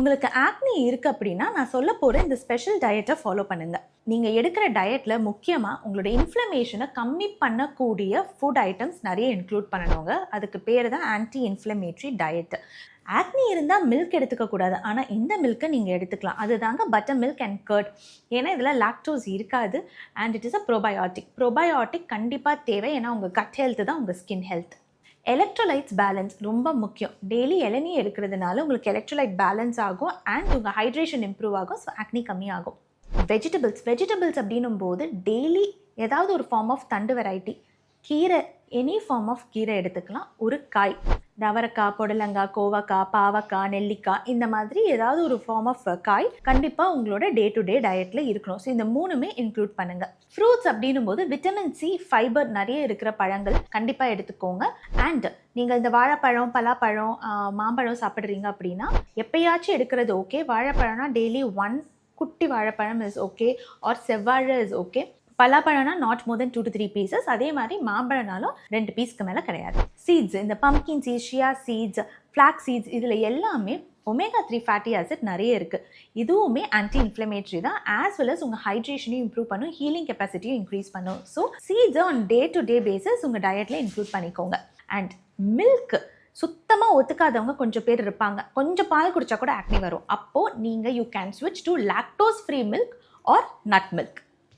உங்களுக்கு ஆக்னி இருக்கு அப்படின்னா நான் சொல்ல போகிற இந்த ஸ்பெஷல் டயட்டை ஃபாலோ பண்ணுங்க. நீங்கள் எடுக்கிற டயட்டில் முக்கியமாக உங்களோட இன்ஃப்ளமேஷனை கம்மி பண்ணக்கூடிய ஃபுட் ஐட்டம்ஸ் நிறைய இன்க்ளூட் பண்ணணுங்க. அதுக்கு பேர் தான் ஆன்டி இன்ஃப்ளமேட்ரி டயட் ஆக்னி இருந்தால் மில்க் எடுத்துக்க கூடாது. ஆனால் இந்த மில்க்கை நீங்கள் எடுத்துக்கலாம். அதுதாங்க பட்டர் மில்க் அண்ட் கர்ட் ஏன்னா இதில் லாக்டோஸ் இருக்காது. And it is a probiotic probiotic கண்டிப்பாக தேவை. ஏன்னா உங்கள் கட் ஹெல்த் தான் உங்கள் ஸ்கின் ஹெல்த் எலக்ட்ரோலைட்ஸ் பேலன்ஸ் ரொம்ப முக்கியம். டெய்லி இளநீ எடுக்கிறதுனால உங்களுக்கு எலக்ட்ரோலைட் பேலன்ஸ் ஆகும் அண்ட் உங்கள் ஹைட்ரேஷன் இம்ப்ரூவ் ஆகும் ஸோ ஆக்னி கம்மியாகும். வெஜிடபிள்ஸ் வெஜிடபிள்ஸ் அப்படின்னும் போது டெய்லி ஏதாவது ஒரு ஃபார்ம் ஆஃப் தண்டு வெரைட்டி கீரை எனி ஃபார்ம் ஆஃப் கீரை எடுத்துக்கலாம். ஒரு காய். டவரக்காய் புடலங்காய் கோவக்காய் பாவக்காய் நெல்லிக்காய் இந்த மாதிரி ஏதாவது ஒரு ஃபார்ம் ஆஃப் காய் கண்டிப்பாக உங்களோட டே டு டே டயட்டில் இருக்கணும். ஸோ இந்த மூணுமே இன்க்ளூட் பண்ணுங்கள் ஃப்ரூட்ஸ் அப்படின்னும் போது விட்டமின் சி ஃபைபர் நிறைய இருக்கிற பழங்கள் கண்டிப்பாக எடுத்துக்கோங்க. அண்ட் நீங்கள் இந்த வாழைப்பழம் பலாப்பழம் மாம்பழம் சாப்பிட்றீங்க அப்படின்னா எப்பயாச்சும் எடுக்கிறது ஓகே வாழைப்பழம்னா டெய்லி ஒன் குட்டி வாழைப்பழம் இஸ் ஓகே ஆர் செவ்வாழை is okay பலாப்பழம்னா not more than two to three pieces அதே மாதிரி மாம்பழம்னாலும் ரெண்டு பீஸ்க்கு மேலே கிடையாது. சீட்ஸ் இந்த pumpkin seeds chia seeds flax seeds இதில் எல்லாமே ஒமேகா த்ரீ ஃபேட்டி ஆசிட் நிறைய இருக்குது இதுவுமே ஆன்டி இன்ஃப்ளமேட்ரி தான். ஆஸ் வெல் அஸ் உங்கள் ஹைட்ரேஷனையும் இம்ப்ரூவ் பண்ணும் ஹீலிங் கெப்பாசிட்டியும் இன்க்ரீஸ் பண்ணும். So சீட்ஸை on day to day basis உங்கள் டயட்டில் இன்க்ளூட் பண்ணிக்கோங்க. அண்ட் மில்க் சுத்தமாக ஒத்துக்காதவங்க கொஞ்சம் பேர் இருப்பாங்க. கொஞ்சம் பால் குடிச்சா கூட ஆக்னி வரும். அப்போது நீங்கள் யூ கேன் ஸ்விட்ச் to lactose free milk or nut milk